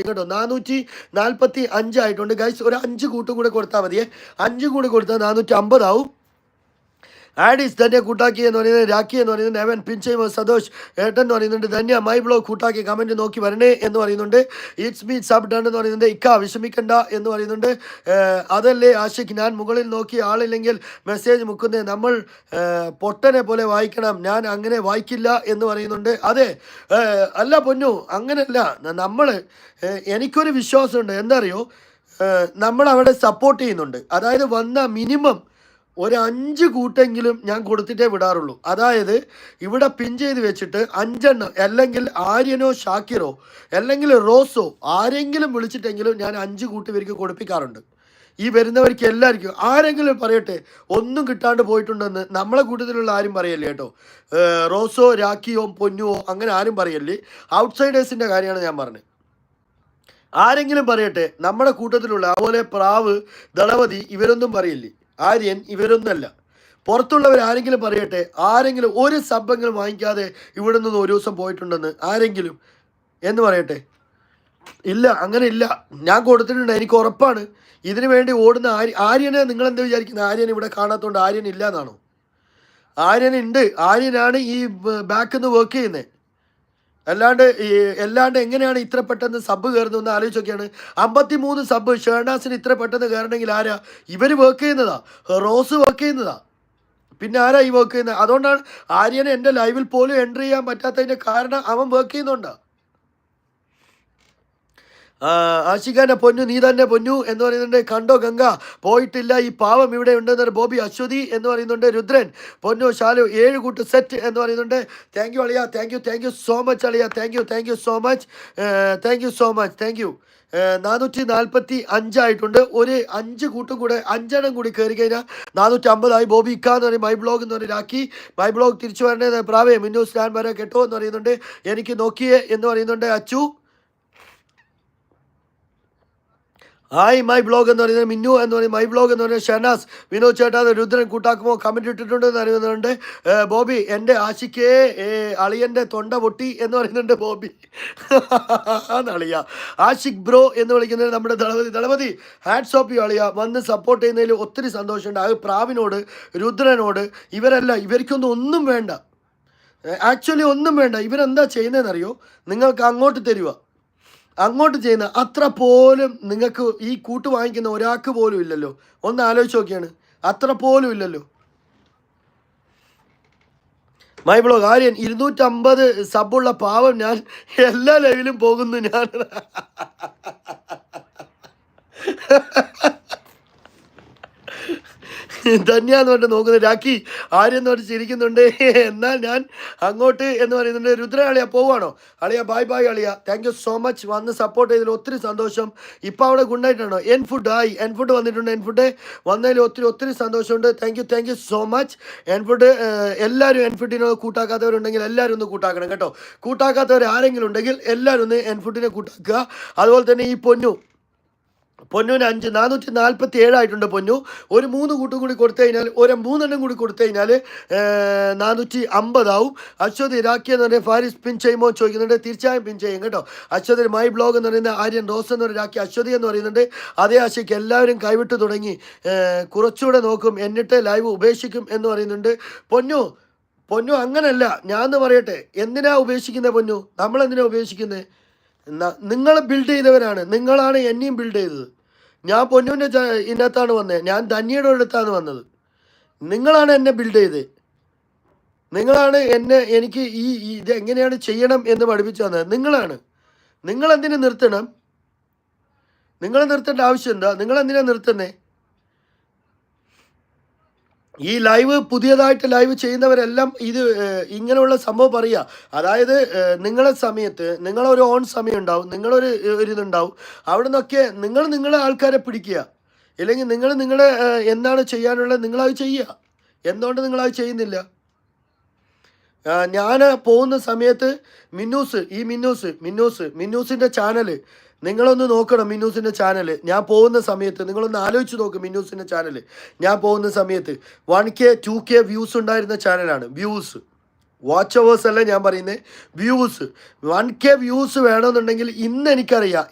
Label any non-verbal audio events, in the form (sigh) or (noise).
കേട്ടോ. നാനൂറ്റി നാൽപ്പത്തി അഞ്ചായിട്ടുണ്ട് ഗൈസ് ഒരു അഞ്ച് കൂട്ടും കൂടെ കൊടുത്താൽ മതിയേ. അഞ്ച് കൂടെ കൊടുത്താൽ നാനൂറ്റി അമ്പതാവും. ആഡീസ് ധന്യ കൂട്ടാക്കി എന്ന് പറയുന്നത് രാഖി എന്ന് പറയുന്നത് നേവൻ പിൻചൈമ സതോഷ് ഏട്ടൻ എന്ന് പറയുന്നുണ്ട് ധന്യ മൈ ബ്ലോഗ് കൂട്ടാക്കി കമന്റ് നോക്കി വരണേ എന്ന് പറയുന്നുണ്ട്. ഇറ്റ്സ് മീ സബ് ഡൺ എന്ന് പറയുന്നുണ്ട്. ഇക്ക വിഷമിക്കണ്ട എന്ന് പറയുന്നുണ്ട്. അതല്ലേ ആഷിഖ് ഞാൻ മുകളിൽ നോക്കി ആളില്ലെങ്കിൽ മെസ്സേജ് മുക്കുന്നത് നമ്മൾ പൊട്ടനെ പോലെ വായിക്കണം. ഞാൻ അങ്ങനെ വായിക്കില്ല എന്ന് പറയുന്നുണ്ട്. അതെ അല്ല പൊന്നു അങ്ങനല്ല. നമ്മൾ എനിക്കൊരു വിശ്വാസമുണ്ട്. എന്താ അറിയോ? നമ്മൾ സപ്പോർട്ട് ചെയ്യുന്നുണ്ട്. അതായത് വന്ന മിനിമം ഒരു അഞ്ച് കൂട്ടെങ്കിലും ഞാൻ കൊടുത്തിട്ടേ വിടാറുള്ളൂ. അതായത് ഇവിടെ പിൻ ചെയ്ത് വെച്ചിട്ട് അഞ്ചെണ്ണം അല്ലെങ്കിൽ ആര്യനോ ഷാക്കിറോ അല്ലെങ്കിൽ റോസോ ആരെങ്കിലും വിളിച്ചിട്ടെങ്കിലും ഞാൻ അഞ്ച് കൂട്ട് ഇവർക്ക് കൊടുപ്പിക്കാറുണ്ട്. ഈ വരുന്നവർക്ക് എല്ലാവർക്കും ആരെങ്കിലും പറയട്ടെ ഒന്നും കിട്ടാണ്ട് പോയിട്ടുണ്ടെന്ന് നമ്മളെ കൂട്ടത്തിലുള്ള ആരും പറയല്ലേ കേട്ടോ. റോസോ രാഖിയോ പൊന്നുവോ അങ്ങനെ ആരും പറയല്ലേ. ഔട്ട്സൈഡേഴ്സിന്റെ കാര്യമാണ് ഞാൻ പറഞ്ഞത്. ആരെങ്കിലും പറയട്ടെ നമ്മുടെ കൂട്ടത്തിലുള്ള അതുപോലെ പ്രാവ് ദളപതി ഇവരൊന്നും പറയില്ലേ. ആര്യൻ ഇവരൊന്നല്ല. പുറത്തുള്ളവർ ആരെങ്കിലും പറയട്ടെ ആരെങ്കിലും ഒരു സബ്ബെങ്കിലും വാങ്ങിക്കാതെ ഇവിടെ നിന്ന് ഒരു ദിവസം പോയിട്ടുണ്ടെന്ന് ആരെങ്കിലും എന്ന് പറയട്ടെ. ഇല്ല അങ്ങനെ ഇല്ല. ഞാൻ കൊടുത്തിട്ടുണ്ട് എനിക്ക് ഉറപ്പാണ്. ഇതിനു വേണ്ടി ഓടുന്ന ആര്യ ആര്യനെ നിങ്ങൾ എന്താ വിചാരിക്കുന്നത് ആര്യൻ ഇവിടെ കാണാത്തതുകൊണ്ട് ആര്യൻ ഇല്ല എന്നാണോ ആര്യൻ ഉണ്ട്. ആര്യനാണ് ഈ ബാക്കിൽ നിന്ന് വർക്ക് ചെയ്യുന്നത് അല്ലാണ്ട് അല്ലാണ്ട് എങ്ങനെയാണ് ഇത്ര പെട്ടെന്ന് സബ് കയറുന്നതെന്ന് എന്ന് ആലോചിച്ചൊക്കെയാണ്. അമ്പത്തി മൂന്ന് സബ് ഷേർണാസിന് ഇത്ര പെട്ടെന്ന് കയറണമെങ്കിൽ ആരാ? ഇവർ വർക്ക് ചെയ്യുന്നതാ. റോസ് വർക്ക് ചെയ്യുന്നതാ. പിന്നെ ആരാ ഈ വർക്ക് ചെയ്യുന്നത്? അതുകൊണ്ടാണ് ആര്യനെ എന്റെ ലൈവിൽ പോലും എൻട്രി ചെയ്യാൻ പറ്റാത്തതിന്റെ കാരണം അവൻ വർക്ക് ചെയ്യുന്നുണ്ടാ. ആശിഖാന്റെ പൊന്നു നീ തന്നെ പൊന്നു എന്ന് പറയുന്നുണ്ട്. കണ്ടോ ഗംഗ? പോയിട്ടില്ല. ഈ പാവം ഇവിടെ ഉണ്ടെന്ന് ബോബി അശ്വതി എന്ന് പറയുന്നുണ്ട്. രുദ്രൻ പൊന്നു ശാലു ഏഴ് കൂട്ട് സെറ്റ് എന്ന് പറയുന്നുണ്ട്. താങ്ക് യു അളിയ. Thank you thank you so much അളിയ. Thank you thank you so much thank you so much thank you നാനൂറ്റി നാൽപ്പത്തി അഞ്ചായിട്ടുണ്ട് ഒരു അഞ്ച് കൂട്ടും കൂടെ അഞ്ചെണ്ണം കൂടി കയറി കഴിഞ്ഞാൽ നാനൂറ്റി അമ്പതായി ബോബി ഇക്ക എന്ന് പറയും. മൈ ബ്ലോഗ് എന്ന് പറയും. രാഖി മൈ ബ്ലോഗ് തിരിച്ചു വരണേ പ്രാവേ മിന്നു സ്റ്റാൻ വരെ കേട്ടോ എന്ന് പറയുന്നുണ്ട്. എനിക്ക് നോക്കിയേ എന്ന് പറയുന്നുണ്ട്. അച്ചു ഹായ് മൈ ബ്ലോഗ് എന്ന് പറയുന്നത് മിന്നു എന്ന് പറയുന്നത് മൈ ബ്ലോഗ് എന്ന് പറയുന്നത് ഷനാസ്. വിനോദ് ചേട്ടാ രുദ്രൻ കൂട്ടാക്കുമോ കമന്റ് ഇട്ടിട്ടുണ്ട് എന്ന് അറിയുന്നുണ്ട് ബോബി എന്റെ ആശിക്കേ അളിയന്റെ തൊണ്ട പൊട്ടി എന്ന് പറയുന്നുണ്ട് ബോബി. അളിയ. ആഷിഖ് ബ്രോ എന്ന് വിളിക്കുന്നത് നമ്മുടെ Thalapathy. Thalapathy hats off you അളിയ. വന്ന് സപ്പോർട്ട് ചെയ്യുന്നതിൽ ഒത്തിരി സന്തോഷമുണ്ട്. അത് പ്രാവിനോട് രുദ്രനോട് ഇവരല്ല ഇവർക്കൊന്നും ഒന്നും വേണ്ട. ആക്ച്വലി ഒന്നും വേണ്ട. ഇവരെന്താ ചെയ്യുന്നതെന്നറിയോ? നിങ്ങൾക്ക് അങ്ങോട്ട് തരുക അങ്ങോട്ട് ചെയ്യുന്ന അത്ര പോലും നിങ്ങൾക്ക് ഈ കൂട്ട് വാങ്ങിക്കുന്ന ഒരാൾക്ക് പോലും ഇല്ലല്ലോ. ഒന്ന് ആലോചിച്ച് നോക്കിയാണ്. അത്ര പോലും ഇല്ലല്ലോ. മൈ ബ്ലോഗ് ആര്യൻ ഇരുന്നൂറ്റമ്പത് സബുള്ള പാവം ഞാൻ എല്ലാ ലൈവിലും പോകുന്നു ഞാൻ. (laughs) ധന്യ എന്ന് പറഞ്ഞിട്ട് നോക്കുന്നത് രാഖി ആര്യെന്ന് പറഞ്ഞ് ചിരിക്കുന്നുണ്ട്. എന്നാൽ ഞാൻ അങ്ങോട്ട് എന്ന് പറയുന്നുണ്ട്. രുദ്ര അളിയ പോവാണോ അളിയ ബായ് ബായ് അളിയ. താങ്ക് യു സോ മച്ച് വന്ന് സപ്പോർട്ട് ചെയ്തതിൽ ഒത്തിരി സന്തോഷം. ഇപ്പോൾ അവിടെ ഗുണ്ടായിട്ടാണോ? എൻ ഫുഡ് ആയി. എൻ ഫുഡ് വന്നിട്ടുണ്ട് എൻ ഫുഡ് വന്നതിൽ ഒത്തിരി ഒത്തിരി സന്തോഷമുണ്ട്. Thank you thank you so much N food എല്ലാവരും എൻ ഫുഡിനെ കൂട്ടാക്കാത്തവരുണ്ടെങ്കിൽ എല്ലാവരും ഒന്ന് കൂട്ടാക്കണം കേട്ടോ. കൂട്ടാക്കാത്തവർ ആരെങ്കിലും ഉണ്ടെങ്കിൽ എല്ലാവരും ഒന്ന് എൻ ഫുഡിനെ കൂട്ടാക്കുക. അതുപോലെ തന്നെ ഈ പൊന്നു പൊന്നുവിന് അഞ്ച് നാനൂറ്റി നാൽപ്പത്തി ഏഴായിട്ടുണ്ട് പൊന്നു. ഒരു മൂന്ന് കൂട്ടും കൂടി കൊടുത്തു കഴിഞ്ഞാൽ ഒരു മൂന്നെണ്ണം കൂടി കൊടുത്തു കഴിഞ്ഞാൽ നാനൂറ്റി അമ്പതാവും അശ്വതി രാഖി എന്ന് പറയുന്നത് ഫാരിസ് പിൻ ചെയ്യുമോ ചോദിക്കുന്നുണ്ട്. തീർച്ചയായും പിൻ ചെയ്യും കേട്ടോ. അശ്വതി മൈ ബ്ലോഗ് എന്ന് പറയുന്ന ആര്യൻ റോസ് എന്ന് പറയുന്ന രാഖി അശ്വതി എന്ന് പറയുന്നുണ്ട്. അതേ ആശയ്ക്ക് എല്ലാവരും കൈവിട്ട് തുടങ്ങി. കുറച്ചുകൂടെ നോക്കും എന്നിട്ട് ലൈവ് ഉപേക്ഷിക്കും എന്ന് പറയുന്നുണ്ട്. പൊന്നു പൊന്നു അങ്ങനല്ല. ഞാൻ പറയട്ടെ. എന്തിനാ ഉപേക്ഷിക്കുന്നത് പൊന്നു? നമ്മൾ എന്തിനാ ഉപേക്ഷിക്കുന്നത് നിങ്ങൾ ബിൽഡ് ചെയ്തവരാണ്. നിങ്ങളാണ് എന്നെയും ബിൽഡ് ചെയ്തത്. ഞാൻ പൊന്നുവിന്റെ ഇതിനകത്താണ് വന്നത് ഞാൻ ധന്യയുടെ അടുത്താണ് വന്നത്. നിങ്ങളാണ് എന്നെ ബിൽഡ് ചെയ്തത് നിങ്ങളാണ് എന്നെ എനിക്ക് ഈ ഇത് എങ്ങനെയാണ് ചെയ്യണം എന്ന് പഠിപ്പിച്ചു തന്നത്. നിങ്ങളാണ്. നിങ്ങൾ എന്തിനു നിർത്തണം? നിങ്ങൾ നിർത്തേണ്ട ആവശ്യം എന്താ? നിങ്ങൾ എന്തിനാ നിർത്തുന്നേ? ഈ ലൈവ് പുതിയതായിട്ട് ലൈവ് ചെയ്യുന്നവരെല്ലാം ഇത് ഇങ്ങനെയുള്ള സംഭവം പറയുക. അതായത് നിങ്ങളെ സമയത്ത് നിങ്ങളൊരു ഓൺ സമയം ഉണ്ടാവും നിങ്ങളൊരു ഒരിതുണ്ടാവും. അവിടെ നിന്നൊക്കെ നിങ്ങൾ നിങ്ങളെ ആൾക്കാരെ പിടിക്കുക. ഇല്ലെങ്കിൽ നിങ്ങൾ നിങ്ങളെ എന്താണ് ചെയ്യാനുള്ളത് നിങ്ങളത് ചെയ്യുക. എന്തുകൊണ്ട് നിങ്ങളത് ചെയ്യുന്നില്ല? ഞാൻ പോകുന്ന സമയത്ത് മിന്നൂസ് ഈ മിന്നൂസ് മിന്നൂസ് മിന്നൂസിന്റെ ചാനൽ നിങ്ങളൊന്ന് നോക്കണം മിന്നൂസിന്റെ ചാനൽ ഞാൻ പോകുന്ന സമയത്ത് നിങ്ങളൊന്ന് ആലോചിച്ച് നോക്ക് മിന്നൂസിന്റെ ചാനൽ ഞാൻ പോകുന്ന സമയത്ത് one K two K views ഉണ്ടായിരുന്ന ചാനലാണ്. വ്യൂസ് വാച്ച് അവേഴ്സ് അല്ല ഞാൻ പറയുന്നത് വ്യൂസ് വൺ കെ വ്യൂസ് വേണമെന്നുണ്ടെങ്കിൽ ഇന്ന് എനിക്കറിയാം